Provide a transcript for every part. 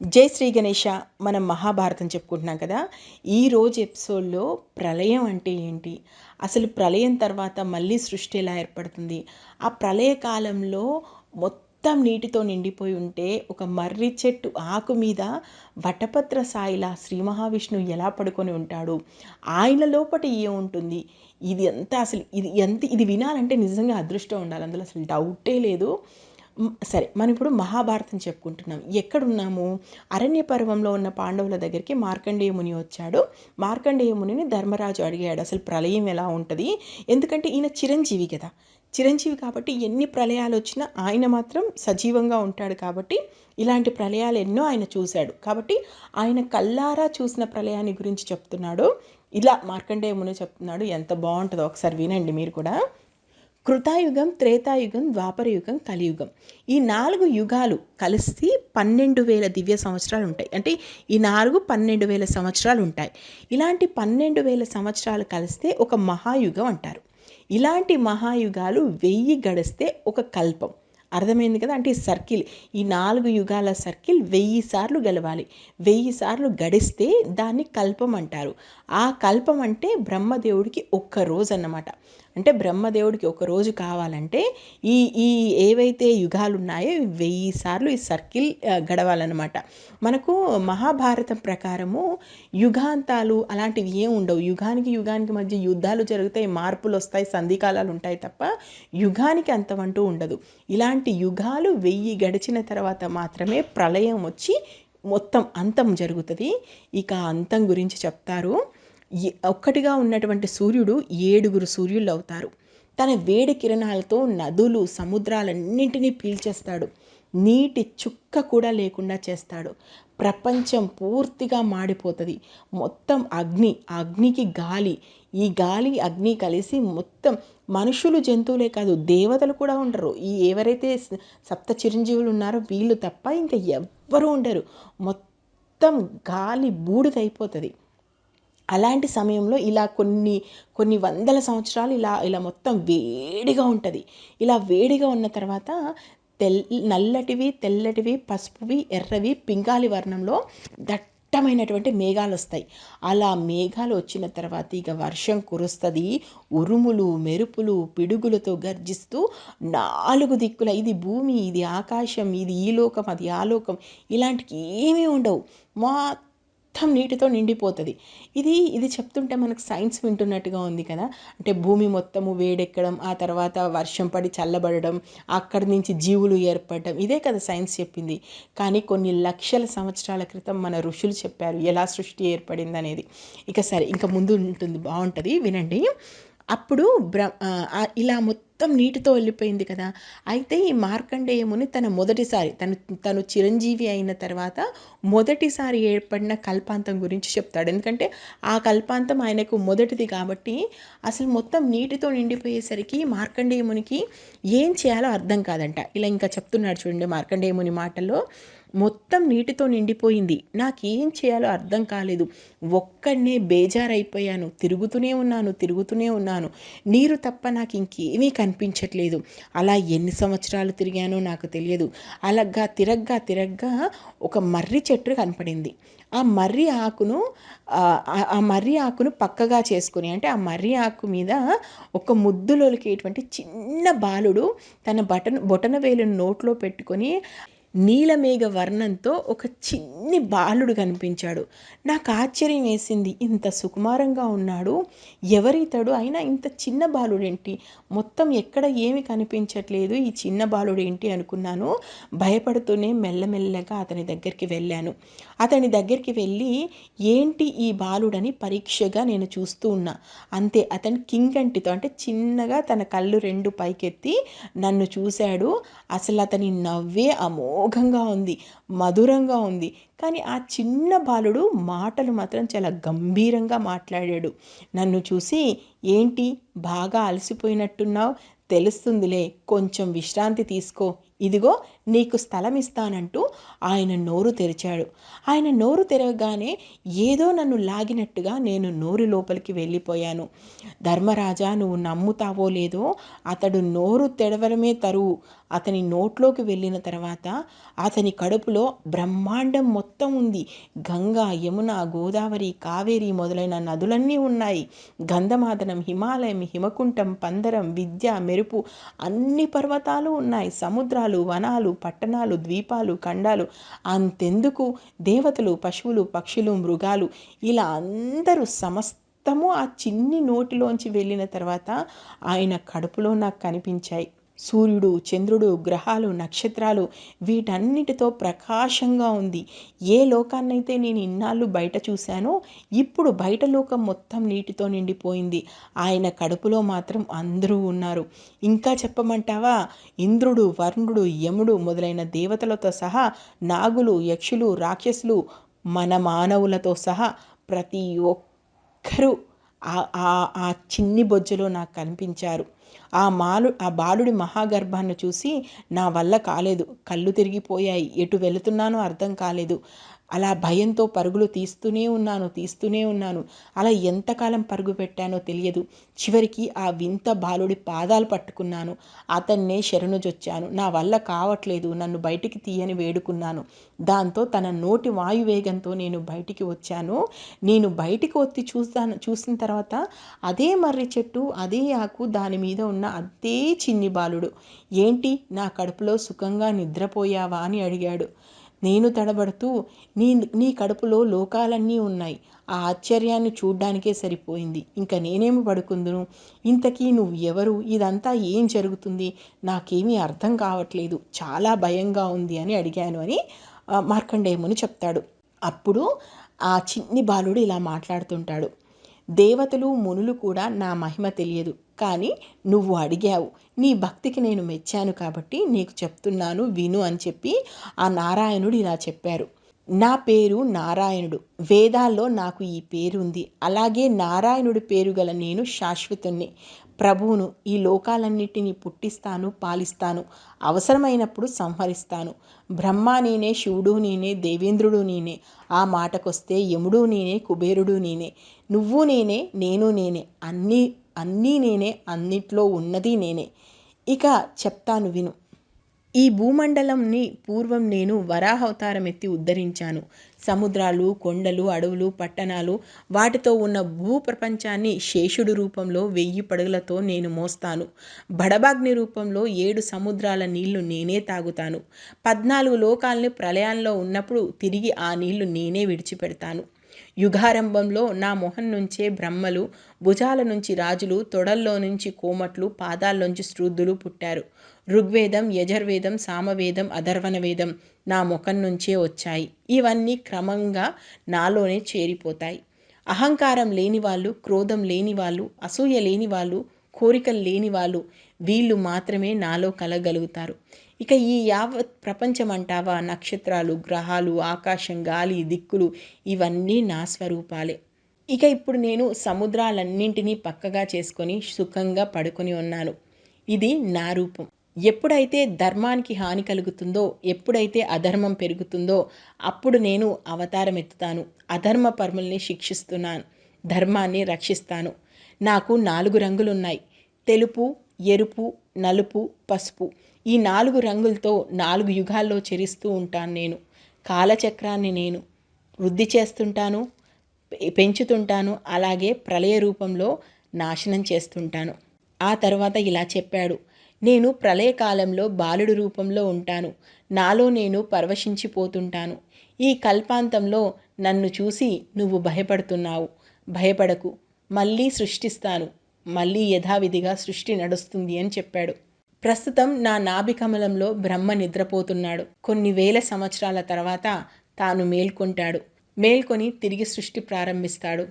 జై శ్రీ గణేష మనం మహాభారతం చెప్పుకుంటున్నాం కదా. ఈరోజు ఎపిసోడ్లో ప్రళయం అంటే ఏంటి? అసలు ప్రళయం తర్వాత మళ్ళీ సృష్టి ఎలా ఏర్పడుతుంది? ఆ ప్రళయ కాలంలో మొత్తం నీటితో నిండిపోయి ఉంటే ఒక మర్రి చెట్టు ఆకు మీద వటపత్ర సాయిలా శ్రీ మహావిష్ణువు ఎలా పడుకొని ఉంటాడు? ఆయన లోపట ఏముంటుంది? ఇది అంతా అసలు ఇది ఎంత ఇది వినాలంటే నిజంగా అదృష్టం ఉండాలి. అందులో అసలు డౌటే లేదు. సరే మనం ఇప్పుడు మహాభారతం చెప్పుకుంటున్నాం. ఎక్కడున్నాము? అరణ్య పర్వంలో ఉన్న పాండవుల దగ్గరికి మార్కండేయ ముని వచ్చాడు. మార్కండేయ మునిని ధర్మరాజు అడిగాడు. అసలు ప్రళయం ఎలా ఉంటుంది? ఎందుకంటే ఈయన చిరంజీవి కదా. చిరంజీవి కాబట్టి ఎన్ని ప్రళయాలు వచ్చినా ఆయన మాత్రం సజీవంగా ఉంటాడు కాబట్టి ఇలాంటి ప్రళయాలు ఎన్నో ఆయన చూశాడు. కాబట్టి ఆయన కల్లారా చూసిన ప్రళయాన్ని గురించి చెప్తున్నాడు. ఇలా మార్కండేయ ముని చెప్తున్నాడు. ఎంత బాగుంటుందో ఒకసారి వినండి మీరు కూడా. కృతాయుగం త్రేతాయుగం ద్వాపరయుగం కలియుగం. ఈ నాలుగు యుగాలు కలిసి పన్నెండు వేల దివ్య సంవత్సరాలు ఉంటాయి. అంటే ఈ నాలుగు పన్నెండు వేల సంవత్సరాలు ఉంటాయి. ఇలాంటి పన్నెండు వేల సంవత్సరాలు కలిస్తే ఒక మహాయుగం అంటారు. ఇలాంటి మహాయుగాలు వెయ్యి గడిస్తే ఒక కల్పం. అర్థమైంది కదా? అంటే సర్కిల్ ఈ నాలుగు యుగాల సర్కిల్ వెయ్యి సార్లు గెలవాలి. వెయ్యి సార్లు గడిస్తే దాన్ని కల్పం అంటారు. ఆ కల్పం అంటే బ్రహ్మదేవుడికి ఒక్క రోజు అన్నమాట అంటే బ్రహ్మదేవుడికి ఒక రోజు కావాలంటే ఈ ఈ ఏవైతే యుగాలు ఉన్నాయో వెయ్యి సార్లు ఈ సర్కిల్ గడవాలన్నమాట. మనకు మహాభారతం ప్రకారము యుగాంతాలు అలాంటివి ఏం ఉండవు. యుగానికి యుగానికి మధ్య యుద్ధాలు జరుగుతాయి మార్పులు వస్తాయి సంధికాలాలు ఉంటాయి తప్ప యుగానికి అంతమంటూ ఉండదు. ఇలాంటి యుగాలు వెయ్యి గడిచిన తర్వాత మాత్రమే ప్రళయం వచ్చి మొత్తం అంతం జరుగుతుంది. ఇక అంతం గురించి చెప్తారు. ఒక్కటిగా ఉన్నటువంటి సూర్యుడు ఏడుగురు సూర్యులు అవుతారు. తన వేడి కిరణాలతో నదులు సముద్రాలన్నింటినీ పీల్చేస్తాడు. నీటి చుక్క కూడా లేకుండా చేస్తాడు. ప్రపంచం పూర్తిగా మాడిపోతుంది. మొత్తం అగ్ని అగ్నికి గాలి. ఈ గాలి అగ్ని కలిసి మొత్తం మనుషులు జంతువులే కాదు దేవతలు కూడా ఉండరు. ఈ ఎవరైతే సప్త చిరంజీవులు ఉన్నారో వీళ్ళు తప్ప ఇంకా ఎవ్వరూ ఉండరు. మొత్తం గాలి బూడిదైపోతుంది. అలాంటి సమయంలో ఇలా కొన్ని కొన్ని వందల సంవత్సరాలు ఇలా ఇలా మొత్తం వేడిగా ఉంటుంది. ఇలా వేడిగా ఉన్న తర్వాత తెల్ నల్లటివి తెల్లటివి పసుపువి ఎర్రవి పింగాలి వర్ణంలో దట్టమైనటువంటి మేఘాలు వస్తాయి అలా మేఘాలు వచ్చిన తర్వాత ఇక వర్షం కురుస్తుంది. ఉరుములు మెరుపులు పిడుగులతో గర్జిస్తూ నాలుగు దిక్కుల ఇది భూమి ఇది ఆకాశం ఇది ఈ లోకం అది ఆ లోకం. ఇలాంటివి ఏమీ ఉండవు. మా మొత్తం నీటితో నిండిపోతుంది. ఇది ఇది చెప్తుంటే మనకు సైన్స్ వింటున్నట్టుగా ఉంది కదా. అంటే భూమి మొత్తము వేడెక్కడం ఆ తర్వాత వర్షం పడి చల్లబడడం అక్కడి నుంచి జీవులు ఏర్పడడం ఇదే కదా సైన్స్ చెప్పింది. కానీ కొన్ని లక్షల సంవత్సరాల క్రితం మన ఋషులు చెప్పారు ఎలా సృష్టి ఏర్పడింది అనేది ఇక సరే ఇంకా ముందు ఉంటుంది బాగుంటుంది వినండి. అప్పుడు బ్ర ఇలా మొత్తం నీటితో వెళ్ళిపోయింది కదా. అయితే ఈ మార్కండేయముని తన మొదటిసారి తను తను చిరంజీవి అయిన తర్వాత మొదటిసారి ఏర్పడిన కల్పాంతం గురించి చెప్తాడు. ఎందుకంటే ఆ కల్పాంతం ఆయనకు మొదటిది కాబట్టి అసలు మొత్తం నీటితో నిండిపోయేసరికి మార్కండేయమునికి ఏం చేయాలో అర్థం కాదంట. ఇలా ఇంకా చెప్తున్నాడు చూడండి మార్కండేయముని మాటల్లో. మొత్తం నీటితో నిండిపోయింది. నాకేం చేయాలో అర్థం కాలేదు. ఒక్కడనే బేజారైపోయాను. తిరుగుతూనే ఉన్నాను తిరుగుతూనే ఉన్నాను. నీరు తప్ప నాకు ఇంకేమీ కనిపించట్లేదు. అలా ఎన్ని సంవత్సరాలు తిరిగానో నాకు తెలియదు. అలాగా తిరగ్గా తిరగ్గా ఒక మర్రి చెట్టు కనపడింది. ఆ మర్రి ఆకును ఆ మర్రి ఆకును పక్కగా చేసుకుని అంటే ఆ మర్రి ఆకు మీద ఒక ముద్దులోకేటువంటి చిన్న బాలుడు తన బటన్ బొటన వేలును నోట్లో పెట్టుకొని నీలమేఘ వర్ణంతో ఒక చిన్ని బాలుడు కనిపించాడు. నాకు ఆశ్చర్యం వేసింది ఇంత సుకుమారంగా ఉన్నాడు. ఎవరితడు అయినా ఇంత చిన్న బాలుడేంటి? మొత్తం ఎక్కడ ఏమి కనిపించట్లేదు. ఈ చిన్న బాలుడేంటి అనుకున్నాను. భయపడుతూనే మెల్లమెల్లగా అతని దగ్గరికి వెళ్ళాను. అతని దగ్గరికి వెళ్ళి ఏంటి ఈ బాలుడని పరీక్షగా నేను చూస్తూ ఉన్నా. అంతే అతని కింగంటితో అంటే చిన్నగా తన కళ్ళు రెండు పైకెత్తి నన్ను చూశాడు. అసలు అతని నవ్వే అమో అమోఘంగా ఉంది మధురంగా ఉంది. కానీ ఆ చిన్న బాలుడు మాటలు మాత్రం చాలా గంభీరంగా మాట్లాడాడు. నన్ను చూసి ఏంటి? బాగా అలసిపోయినట్టున్నావు? తెలుస్తుందిలే. కొంచెం విశ్రాంతి తీసుకో. ఇదిగో నీకు స్థలం ఇస్తానంటూ ఆయన నోరు తెరిచాడు. ఆయన నోరు తెరవగానే ఏదో నన్ను లాగినట్టుగా నేను నోరు లోపలికి వెళ్ళిపోయాను. ధర్మరాజా నువ్వు నమ్ముతావో లేదో అతడు నోరు తెడవడమే తరువు. అతని నోట్లోకి వెళ్ళిన తర్వాత అతని కడుపులో బ్రహ్మాండం మొత్తం ఉంది. గంగా యమున గోదావరి కావేరి మొదలైన నదులన్నీ ఉన్నాయి. గంధమాదనం హిమాలయం హిమకుంఠం పందరం విద్య మెరుపు అన్ని పర్వతాలు ఉన్నాయి. సముద్రాలు వనాలు పట్టణాలు ద్వీపాలు ఖండాలు అంతెందుకు? దేవతలు పశువులు పక్షులు మృగాలు ఇలా అందరూ సమస్తము ఆ చిన్ని నోటిలోంచి వెళ్ళిన తర్వాత ఆయన కడుపులో నాకు కనిపించాయి. సూర్యుడు చంద్రుడు గ్రహాలు నక్షత్రాలు వీటన్నిటితో ప్రకాశంగా ఉంది. ఏ లోకాన్నైతే నేను ఇన్నాళ్ళు బయట చూశానో ఇప్పుడు బయట లోకం మొత్తం నీటితో నిండిపోయింది. ఆయన కడుపులో మాత్రం అందరూ ఉన్నారు. ఇంకా చెప్పమంటావా? ఇంద్రుడు వరుణుడు యముడు మొదలైన దేవతలతో సహా నాగులు యక్షులు రాక్షసులు మన మానవులతో సహా ప్రతి ఒక్కరూ ఆ చిన్ని బొజ్జలో నాకు కనిపించారు. ఆ మాలు ఆ బాలుడి మహాగర్భాన్ని చూసి నా వల్ల కాలేదు. కళ్ళు తిరిగిపోయాయి. ఎటు వెళుతున్నానో అర్థం కాలేదు. అలా భయంతో పరుగులు తీస్తూనే ఉన్నాను తీస్తూనే ఉన్నాను. అలా ఎంతకాలం పరుగు పెట్టానో తెలియదు. చివరికి ఆ వింత బాలుడి పాదాలు పట్టుకున్నాను. అతన్నే శరణుజొచ్చాను. నా వల్ల కావట్లేదు. నన్ను బయటికి తీయని వేడుకున్నాను. దాంతో తన నోటి వాయువేగంతో నేను బయటికి వచ్చాను. నేను బయటికి వచ్చి చూస్తాను చూసిన తర్వాత అదే మర్రి చెట్టు అదే ఆకు దాని మీద ఉన్న అదే చిన్ని బాలుడు. ఏంటి? నా కడుపులో సుఖంగా నిద్రపోయావా? అని అడిగాడు. నేను తడబడుతూ నీ నీ కడుపులో లోకాలన్నీ ఉన్నాయి. ఆ ఆశ్చర్యాన్ని చూడ్డానికే సరిపోయింది. ఇంకా నేనేమి పడుకుందును? ఇంతకీ నువ్వు ఎవరు? ఇదంతా ఏం జరుగుతుంది? నాకేమీ అర్థం కావట్లేదు. చాలా భయంగా ఉంది అని అడిగాను అని మార్కండేయముని చెప్తాడు. అప్పుడు ఆ చిన్ని బాలుడు ఇలా మాట్లాడుతుంటాడు. దేవతలు మునులు కూడా నా మహిమ తెలియదు. కానీ నువ్వు అడిగావు నీ భక్తికి నేను మెచ్చాను కాబట్టి నీకు చెప్తున్నాను విను అని చెప్పి ఆ నారాయణుడు ఇలా చెప్పారు. నా పేరు నారాయణుడు వేదాల్లో నాకు ఈ పేరు ఉంది అలాగే నారాయణుడి పేరు గల నేను శాశ్వతుణ్ణి. ప్రభువును ఈ లోకాలన్నిటినీ పుట్టిస్తాను పాలిస్తాను అవసరమైనప్పుడు సంహరిస్తాను. బ్రహ్మ నేనే శివుడు నేనే దేవేంద్రుడు నేనే ఆ మాటకొస్తే యముడు నేనే కుబేరుడు నేనే. నువ్వు నేనే నేను నేనే అన్నీ అన్నీ నేనే అన్నిట్లో ఉన్నది నేనే. ఇక చెప్తాను విను. ఈ భూమండలంని పూర్వం నేను వరాహవతారం ఎత్తి ఉద్ధరించాను. సముద్రాలు కొండలు అడవులు పట్టణాలు వాటితో ఉన్న భూప్రపంచాన్ని శేషుడు రూపంలో వెయ్యి పడుగులతో నేను మోస్తాను. బడబాగ్ని రూపంలో ఏడు సముద్రాల నీళ్ళు నేనే తాగుతాను. పద్నాలుగు లోకాల్ని ప్రళయంలో ఉన్నప్పుడు తిరిగి ఆ నీళ్ళు నేనే విడిచిపెడతాను. యుగారంభంలో నా మొహం నుంచే బ్రహ్మలు భుజాల నుంచి రాజులు తొడల్లో నుంచి కోమట్లు పాదాల్లోంచి శ్రుద్ధులు పుట్టారు. ఋగ్వేదం యజర్వేదం సామవేదం అధర్వణ వేదం నా ముఖం నుంచే వచ్చాయి. ఇవన్నీ క్రమంగా నాలోనే చేరిపోతాయి. అహంకారం లేని వాళ్ళు క్రోధం లేని వాళ్ళు అసూయ లేని వాళ్ళు కోరికలు లేని వాళ్ళు వీళ్ళు మాత్రమే నాలో కలగలుగుతారు. ఇక ఈ యావత్ ప్రపంచం అంటావా నక్షత్రాలు గ్రహాలు ఆకాశం గాలి దిక్కులు ఇవన్నీ నా స్వరూపాలే. ఇక ఇప్పుడు నేను సముద్రాలన్నింటినీ పక్కగా చేసుకొని సుఖంగా పడుకొని ఉన్నాను. ఇది నా రూపం. ఎప్పుడైతే ధర్మానికి హాని కలుగుతుందో ఎప్పుడైతే అధర్మం పెరుగుతుందో అప్పుడు నేను అవతారం ఎత్తుతాను అధర్మ పరుముల్ని శిక్షిస్తున్నాను. ధర్మాన్ని రక్షిస్తాను. నాకు నాలుగు రంగులున్నాయి. తెలుపు ఎరుపు నలుపు పసుపు. ఈ నాలుగు రంగులతో నాలుగు యుగాల్లో చెరిస్తూ ఉంటాను నేను. కాలచక్రాన్ని నేను వృద్ధి చేస్తుంటాను పెంచుతుంటాను అలాగే ప్రళయ రూపంలో నాశనం చేస్తుంటాను. ఆ తర్వాత ఇలా చెప్పాడు. నేను ప్రళయకాలంలో బాలుడు రూపంలో ఉంటాను. నాలో నేను పరవశించిపోతుంటాను. ఈ కల్పాంతంలో నన్ను చూసి నువ్వు భయపడుతున్నావు. భయపడకు. మళ్ళీ సృష్టిస్తాను. మళ్ళీ యథావిధిగా సృష్టి నడుస్తుంది అని చెప్పాడు. ప్రస్తుతం నా నాభికమలంలో బ్రహ్మ నిద్రపోతున్నాడు. కొన్ని వేల సంవత్సరాల తర్వాత తాను మేల్కొంటాడు. మేల్కొని తిరిగి సృష్టి ప్రారంభిస్తాడు.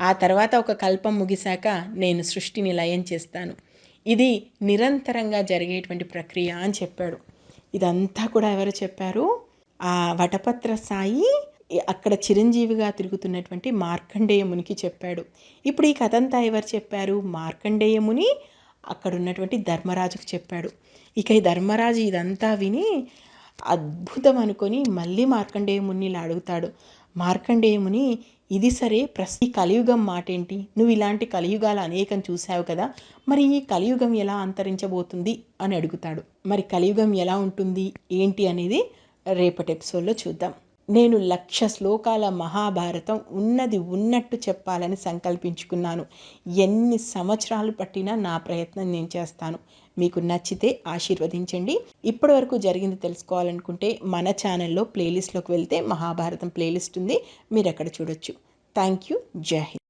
ఆ తర్వాత ఒక కల్పం ముగిశాక నేను సృష్టిని లయం చేస్తాను. ఇది నిరంతరంగా జరిగేటువంటి ప్రక్రియ అని చెప్పాడు. ఇదంతా కూడా ఎవరు చెప్పారు? ఆ వటపత్ర సాయి అక్కడ చిరంజీవిగా తిరుగుతున్నటువంటి మార్కండేయమునికి చెప్పాడు. ఇప్పుడు ఈ కథంతా ఎవరు చెప్పారు? మార్కండేయముని అక్కడ ఉన్నటువంటి ధర్మరాజుకు చెప్పాడు. ఇక ఈ ధర్మరాజు ఇదంతా విని అద్భుతం అనుకొని మళ్ళీ మార్కండేయ ముని అడుగుతాడు. మార్కండేయ ముని ఇది సరే ప్రస్తుత కలియుగం మాట ఏంటి నువ్వు ఇలాంటి కలియుగాలు అనేకం చూసావు కదా మరి ఈ కలియుగం ఎలా అంతరించబోతుంది? అని అడుగుతాడు. మరి కలియుగం ఎలా ఉంటుంది? ఏంటి అనేది రేపటి ఎపిసోడ్లో చూద్దాం. నేను లక్ష శ్లోకాల మహాభారతం ఉన్నది ఉన్నట్టు చెప్పాలని సంకల్పించుకున్నాను. ఎన్ని సంవత్సరాలు పట్టినా నా ప్రయత్నం నేను చేస్తాను. మీకు నచ్చితే ఆశీర్వదించండి. ఇప్పటి వరకు జరిగింది తెలుసుకోవాలనుకుంటే మన ఛానల్లో ప్లేలిస్ట్లోకి వెళ్తే మహాభారతం ప్లేలిస్ట్ ఉంది. మీరు అక్కడ చూడొచ్చు. Thank you. జై హింద్.